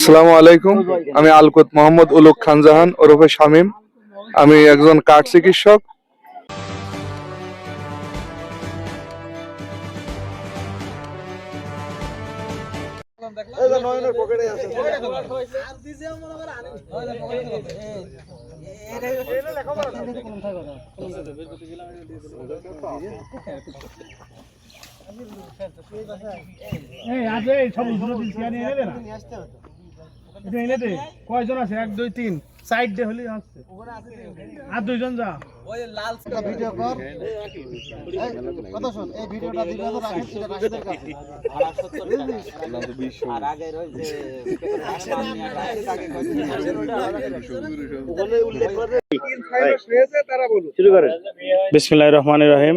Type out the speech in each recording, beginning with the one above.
আসসালামু আলাইকুম। আমি আলকুত মোহাম্মদ উলুক খানজাহান ওরফে শামীম। আমি একজন কাঠ চিকিৎসক। এই আছে এই সব দিন সিয়ানি এনে না? এটা এনে কয়জন আছে? এক, দুই, তিন। সাইড দে হলি আসছে। আর দুইজন যা। ভিডিও কর কথা শোন এই ভিডিওটা দিলে তো রাখেন সেটা বিসমিল্লাহ রহমান রহিম।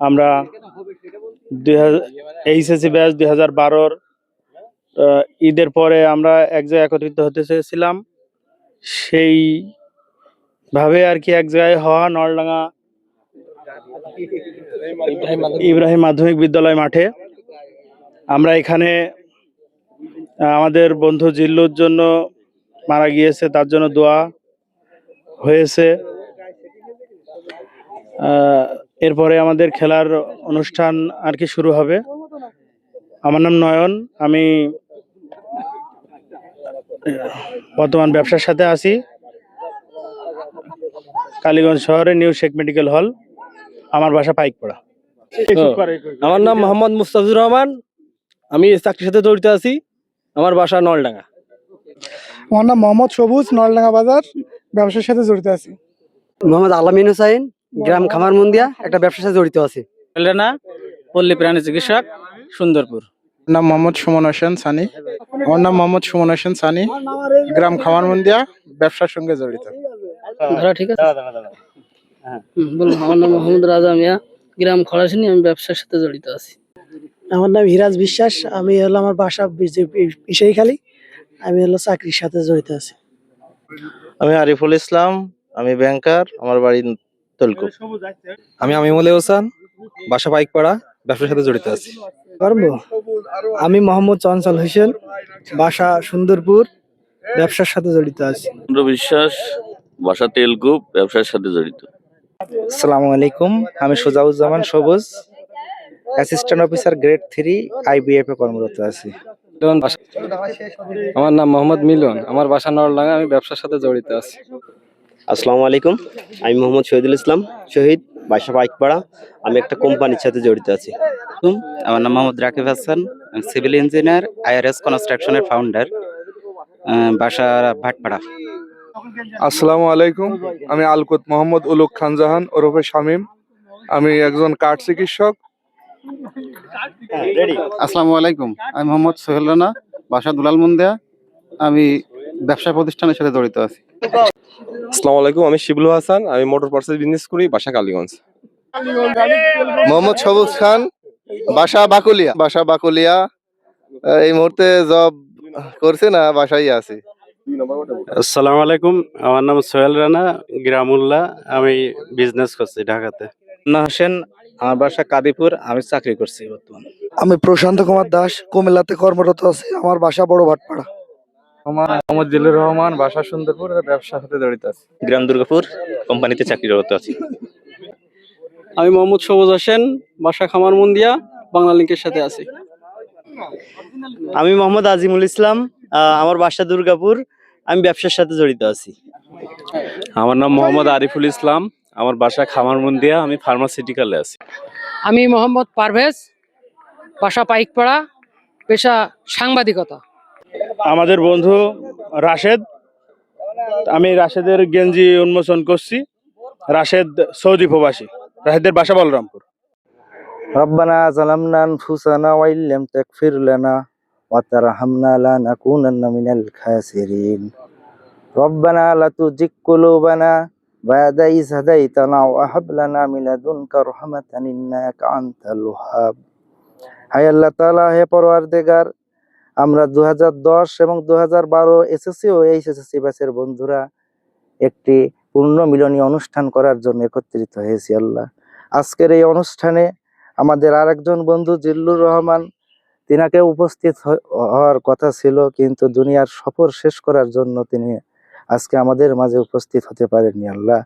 আমরা দুই এইচএসসি ব্যাচ দুই হাজার বারোর ঈদের পরে আমরা এক জায়গায় একত্রিত হতে চেয়েছিলাম। সেই ভাবে আর কি এক জায়গায় হওয়া নলডাঙ্গা ইব্রাহিম মাধ্যমিক বিদ্যালয় মাঠে। আমরা এখানে আমাদের বন্ধু জিল্লুর জন্য মারা গিয়েছে তার জন্য দোয়া হয়েছে। এরপরে আমাদের খেলার অনুষ্ঠান আর কি শুরু হবে। আমার নাম নয়ন আমি বর্তমান ব্যবসার সাথে আছি। কালীগঞ্জ শহরে নিউ শেখ মেডিকেল হল। আমার বাসা পাইকপাড়া। আমার নাম মোহাম্মদ মুস্তাফিজুর রহমান। আমি এই চাকরির সাথে জড়িত আছি। আমার বাসা নলডাঙ্গা। আমার নাম মোহাম্মদ সবুজ নলডাঙ্গা বাজার। ব্যবসার সাথে জড়িত আছি। মোহাম্মদ আলামিন হুসাইন গ্রাম খামারমন্দিয়া একটা ব্যবসার সাথে জড়িত আছি। না পল্লী প্রাণী চিকিৎসক সুন্দরপুর। নাম মোহাম্মদ সুমন হোসেন সানি। আমার নাম মোহাম্মদ সুমন হোসেন সানি। গ্রাম খামার মন্দিয়া ব্যবসার সঙ্গে জড়িত। ঠিক আছে? বলুন আমার নাম মোহাম্মদ রাজা মিয়া। গ্রাম খড়াশিনী আমি ব্যবসার সাথে জড়িত আছি। আমার নাম হিরাজ বিশ্বাস আমি হলো আমার বাসা পিসাইখালী আমি হলো চাকরির সাথে জড়িত আছি। আমি আরিফুল ইসলাম আমি ব্যাংকার আমার বাড়ি তলকুপ। আমি আমিমুল হোসেন বাসা পাইকপাড়া ব্যবসার সাথে জড়িত আছি। পারব আমি মোহাম্মদ চঞ্চল হোসেন বাসা সুন্দরপুর ব্যবসার সাথে জড়িত আছি। চন্দ্র বিশ্বাস বাসা তেলকুপ ব্যবসার সাথে জড়িত। আসসালামু আলাইকুম আমি Sujauzzaman Sabuj assistant officer grade three IBF এ কর্মরত আছি। আমার নাম মোহাম্মদ মিলন আমার বাসা নলডাঙ্গা আমি ব্যবসার সাথে জড়িত আছি। আসসালামু আলাইকুম আমি মোহাম্মদ শহীদুল ইসলাম শহীদ বাসা বাইকপাড়া আমি একটা কোম্পানির সাথে জড়িত আছি। আমার নাম Mohammad Rakib Hasan. Civil engineer IRS কনস্ট্রাকশনের ফাউন্ডার বাসা ভাটপাড়া। আসসালামু আলাইকুম। আমি আলকুত মোহাম্মদ উলুক খানজাহান ওরফে শামীম। আমি একজন কাঠ চিকিৎসক। আসসালামু আলাইকুম। আমি মোহাম্মদ সোহেল রানা বাসা দুলাল মুন্দিয়া। আমি ব্যবসা প্রতিষ্ঠানের সাথে জড়িত আছি। আসসালামু আলাইকুম আমি শিবলু হাসান। আমি মোটর পার্সেল বিজনেস করি বাসা কালীগঞ্জ। মোহাম্মদ সবুজ খান বাসা বাকুলিয়া। বাসা বাকুলিয়া এই মুহূর্তে জব করছে না বাসায় আছি। আসসালামু আলাইকুম আমার নাম সোহেল রানা গ্রামুল্লাহ আমি বিজনেস করছি ঢাকাতে। না হোসেন আমার বাসা কাদিপুর আমি চাকরি করছি বর্তমান। আমি প্রশান্ত কুমার দাস কুমিল্লাতে কর্মরত আছি আমার বাসা বড় ভাটপাড়া। আমার জিল্লুর রহমান বাসা সুন্দরপুর ব্যবসার সাথে জড়িত আছে। গ্রাম দুর্গাপুর কোম্পানিতে চাকরি চাকরিরত আছি। আমি মোহাম্মদ সবুজ হোসেন বাসা খামারমন্দিয়া বাংলা লিঙ্কের সাথে আছি। আমি মোহাম্মদ আজিমুল ইসলাম আহ, আমার বাসা দুর্গাপুর আমি ব্যবসার সাথে জড়িত আছি। আমার নাম মোহাম্মদ আরিফুল ইসলাম আমার বাসা খামারমন্দিয়া আমি ফার্মাসিউটিক্যালে আছি। আমি মোহাম্মদ পারভেজ বাসা পাইকপাড়া পেশা সাংবাদিকতা। আমাদের বন্ধু রাশেদ আমি রাশেদের গেঞ্জি উন্মোচন করছি রাশেদ সৌদি প্রবাসী। রাহেদের বাসা বলরামপুর। রব্বানা জালামনা আনফুসানা ওয়া ইল্লাম তাগফির লানা ওয়া তারহামনা লানাকুনান্না মিনাল খাসিরিন। রব্বানা লা তুজিগ কুলুবানা বাদা ইয হাদাইতানা ওয়া হাব লানা মিন লাদুনকা রাহমাতান ইন্নাকা আনতাল ওয়াহাব। হায় আল্লাহ তাআলা, হে পরওয়ারদেগার, আমরা দু হাজার দশ এবং দু এসএসসি ও ব্যাচের বন্ধুরা একটি পূর্ণ মিলনী অনুষ্ঠান করার জন্য একত্রিত হয়েছি, আল্লাহ। আজকের এই অনুষ্ঠানে আমাদের আরেকজন বন্ধু জিল্লুর রহমান, তিনাকে উপস্থিত হওয়ার কথা ছিল, কিন্তু দুনিয়ার সফর শেষ করার জন্য তিনি আজকে আমাদের মাঝে উপস্থিত হতে পারেননি, আল্লাহ।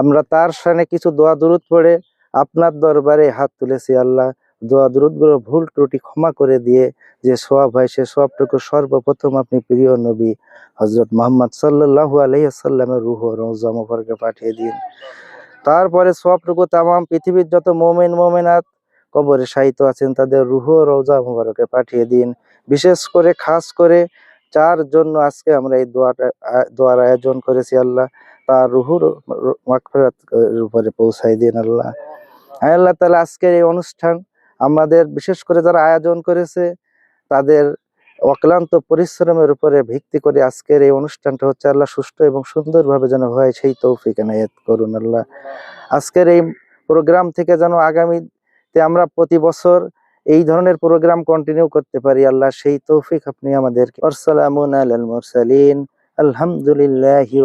আমরা তার সামনে কিছু দোয়া দুরুদ পড়ে আপনার দরবারে হাত তুলেছি, আল্লাহ। দোয়া দুরুদগুলো ভুল ত্রুটি ক্ষমা করে দিয়ে যে সোয়াব হয়, সে সোয়াবটুকু সর্বপ্রথম আপনি প্রিয় নবী হজরত মোহাম্মদ সাল্লাহু আলহিহাসাল্লামের রুহ রোজা মুবারকে পাঠিয়ে দিন। তারপরে সবটুকু তামাম পৃথিবীর যত মোমেন, মোমেনাত কবরে সাহিত্য আছেন, তাদের রুহ রোজা মুবারকে পাঠিয়ে দিন। বিশেষ করে, খাস করে যার জন্য আজকে আমরা এই দোয়াটা দোয়ার আয়োজন করেছি আল্লাহ, তার রুহুর মাগফিরাত এর উপরে পৌঁছাই দিন আল্লাহ। আল্লাহ তাহলে আজকের এই অনুষ্ঠান আমাদের, বিশেষ করে যারা আয়োজন করেছে, তাদের অক্লান্ত পরিশ্রমের উপরে ভিত্তি করে আজকের এই অনুষ্ঠানটা হচ্ছে আল্লাহ সুষ্ঠু এবং সুন্দরভাবে যেন হয়, সেই তৌফিক এনায়েত করুন আল্লাহ। আজকের এই প্রোগ্রাম থেকে যেন আগামীতে আমরা প্রতি বছর এই ধরনের প্রোগ্রাম কন্টিনিউ করতে পারি আল্লাহ, সেই তৌফিক আপনি আমাদেরকে আসসালামু আলাল মুরসালিন, আলহামদুলিল্লাহি